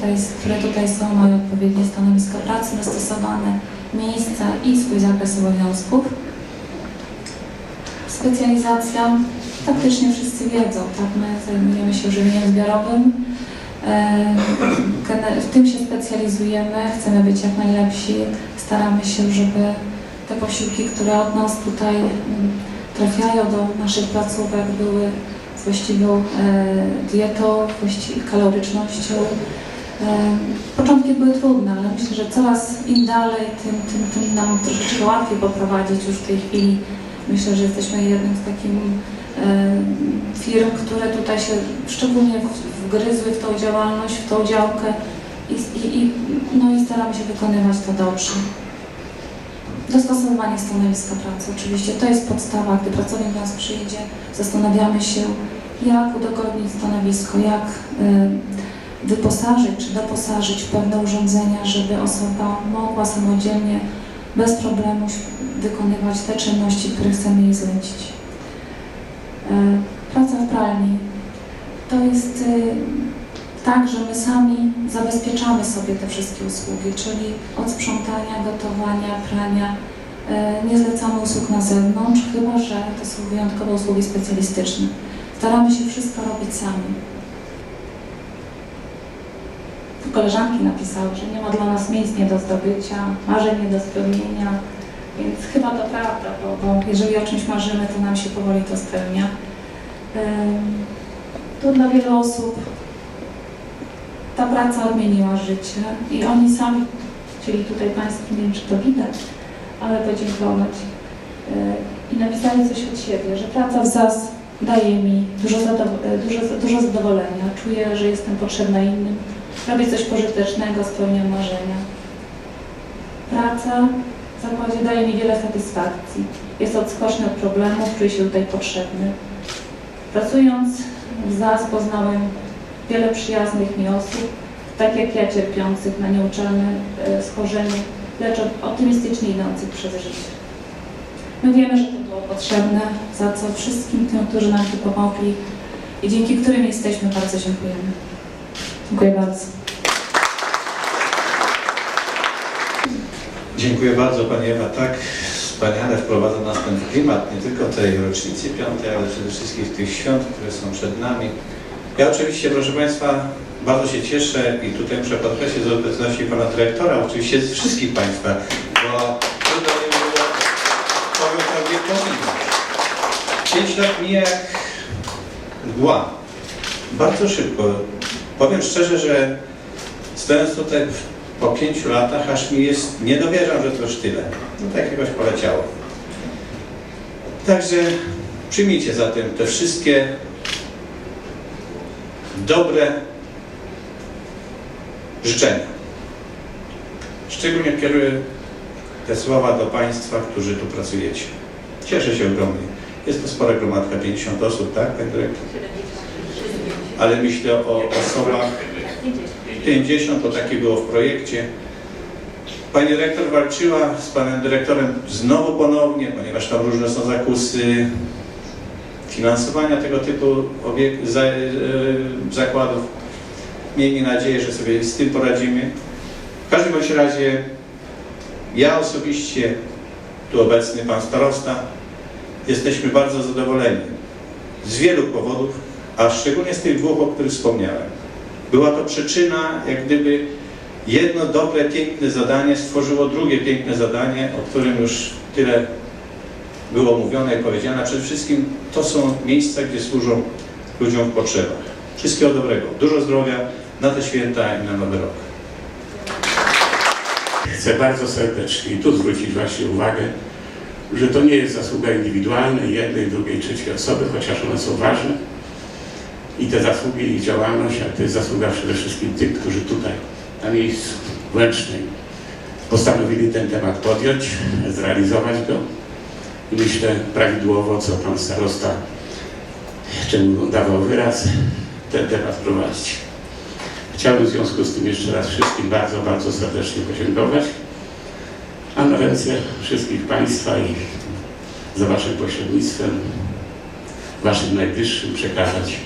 Tutaj, które tutaj są, mają odpowiednie stanowiska pracy dostosowane, miejsca i swój zakres obowiązków. Specjalizacja, faktycznie wszyscy wiedzą, tak? My zajmujemy się żywieniem zbiorowym. E, W tym się specjalizujemy, chcemy być jak najlepsi, staramy się, żeby te posiłki, które od nas tutaj mm, trafiają do naszych placówek, były z właściwą e, dietą, właści- kalorycznością. E, Początki były trudne, ale myślę, że coraz im dalej, tym, tym, tym nam troszeczkę łatwiej poprowadzić już w tej chwili. Myślę, że jesteśmy jednym z takich e, firm, które tutaj się szczególnie wgryzły w tą działalność, w tą działkę i, i, no i staramy się wykonywać to dobrze. Dostosowanie stanowiska pracy oczywiście to jest podstawa, gdy pracownik do nas przyjdzie, zastanawiamy się, jak udogodnić stanowisko, jak y, wyposażyć czy doposażyć w pewne urządzenia, żeby osoba mogła samodzielnie, bez problemu wykonywać te czynności, które chcemy jej zlecić. Y, Praca w pralni to jest y, tak, że my sami zabezpieczamy sobie te wszystkie usługi, czyli od sprzątania, gotowania, prania. E, Nie zlecamy usług na zewnątrz, chyba że to są wyjątkowe usługi specjalistyczne. Staramy się wszystko robić sami. Tu koleżanki napisały, że nie ma dla nas miejsc nie do zdobycia, marzeń nie do spełnienia, więc chyba to prawda, bo, bo jeżeli o czymś marzymy, to nam się powoli to spełnia. To dla wielu osób ta praca odmieniła życie i oni sami chcieli tutaj Państwu, nie wiem czy to widać, ale podziękować i napisali coś od siebie, że praca w ZAS daje mi dużo, e, dużo, dużo zadowolenia, czuję, że jestem potrzebna innym, robię coś pożytecznego, spełniam marzenia. Praca w zakładzie daje mi wiele satysfakcji, jest odskoczny od problemów, czuję się tutaj potrzebny. Pracując w ZAS poznałem wiele przyjaznych mi osób, tak jak ja cierpiących na nieuczelne e, schorzenie, lecz optymistycznie idących przez życie. My wiemy, że to było potrzebne, za co wszystkim tym, którzy nam tu pomogli i dzięki którym jesteśmy, bardzo dziękujemy. Dziękuję bardzo. Dziękuję bardzo Pani Ewa. Tak wspaniale wprowadza nas ten klimat nie tylko tej rocznicy piątej, ale przede wszystkim tych świąt, które są przed nami. Ja oczywiście, proszę Państwa, bardzo się cieszę i tutaj muszę podkreślić z obecności Pana Dyrektora, oczywiście z wszystkich Państwa, bo trudno nie było powiem prawie powinno. Pięć lat mija jak mgła. Bardzo szybko. Powiem szczerze, że stojąc tutaj po pięciu latach aż mi jest, nie dowierzam, że to już tyle. No tak jakoś poleciało. Także przyjmijcie zatem te wszystkie dobre życzenia. Szczególnie kieruję te słowa do Państwa, którzy tu pracujecie. Cieszę się ogromnie. Jest to spora gromadka, 50 osób, tak, Panie Dyrektor? Ale myślę o osobach 50, to takie było w projekcie. Pani dyrektor walczyła z panem dyrektorem znowu ponownie, ponieważ tam różne są zakusy finansowania tego typu obiek- za, e, zakładów. Miejmy nadzieję, że sobie z tym poradzimy. W każdym bądź razie ja osobiście, tu obecny pan starosta, jesteśmy bardzo zadowoleni z wielu powodów, a szczególnie z tych dwóch, o których wspomniałem. Była to przyczyna, jak gdyby jedno dobre, piękne zadanie stworzyło drugie piękne zadanie, o którym już tyle było mówione i powiedziane. Przede wszystkim to są miejsca, gdzie służą ludziom w potrzebach. Wszystkiego dobrego, dużo zdrowia na te święta i na Nowy Rok. Chcę bardzo serdecznie tu zwrócić właśnie uwagę, że to nie jest zasługa indywidualna jednej, drugiej, trzeciej osoby, chociaż one są ważne. I te zasługi, ich działalność, ale to jest zasługa przede wszystkim tych, którzy tutaj, na miejscu Łęcznej, postanowili ten temat podjąć, zrealizować go. I myślę prawidłowo, co pan starosta, czemu dawał wyraz, ten temat prowadzić. Chciałbym w związku z tym jeszcze raz wszystkim bardzo, bardzo serdecznie podziękować, a na ręce wszystkich Państwa i za Waszym pośrednictwem, Waszym najbliższym przekazać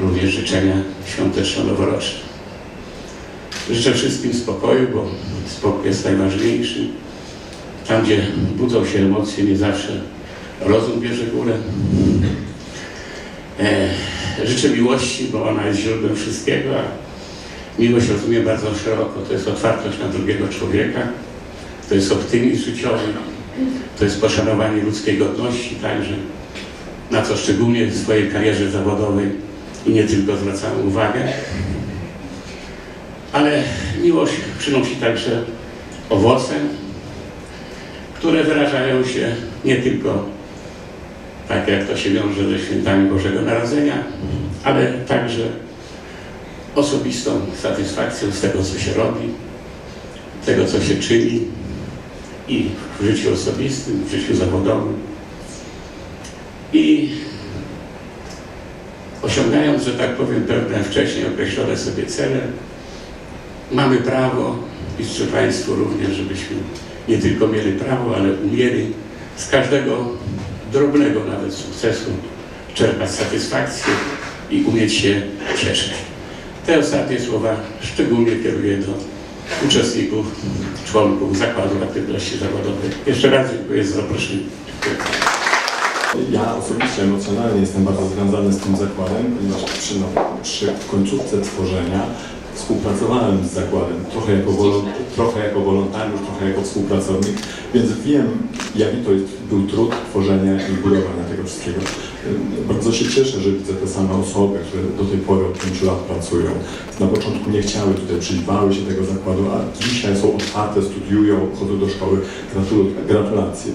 również życzenia świąteczno-noworoczne. Życzę wszystkim spokoju, bo spokój jest najważniejszy. Tam, gdzie budzą się emocje, nie zawsze rozum bierze górę. E, życzę miłości, bo ona jest źródłem wszystkiego, a miłość rozumiem bardzo szeroko. To jest otwartość na drugiego człowieka, to jest optymizm życiowy, to jest poszanowanie ludzkiej godności także, na co szczególnie w swojej karierze zawodowej i nie tylko zwracamy uwagę. Ale miłość przynosi także owoce, które wyrażają się nie tylko tak, jak to się wiąże ze świętami Bożego Narodzenia, ale także osobistą satysfakcją z tego, co się robi, tego, co się czyni i w życiu osobistym, w życiu zawodowym. I osiągając, że tak powiem, pewne wcześniej określone sobie cele, mamy prawo i życzę Państwu również, żebyśmy nie tylko mieli prawo, ale umieli z każdego drobnego nawet sukcesu czerpać satysfakcję i umieć się cieszyć. Te ostatnie słowa szczególnie kieruję do uczestników, członków Zakładu Aktywności Zawodowej. Jeszcze raz dziękuję za zaproszenie. Dziękuję. Ja osobiście emocjonalnie jestem bardzo związany z tym zakładem, ponieważ przy, no, przy końcówce tworzenia współpracowałem z zakładem, trochę jako, trochę jako wolontariusz, trochę jako współpracownik, więc wiem, jaki to jest, był trud tworzenia i budowania tego wszystkiego. Bardzo się cieszę, że widzę te same osoby, które do tej pory od 5 lat pracują. Na początku nie chciały tutaj przyjść, się tego zakładu, a dzisiaj są otwarte, studiują, chodzą do szkoły. Gratulacje.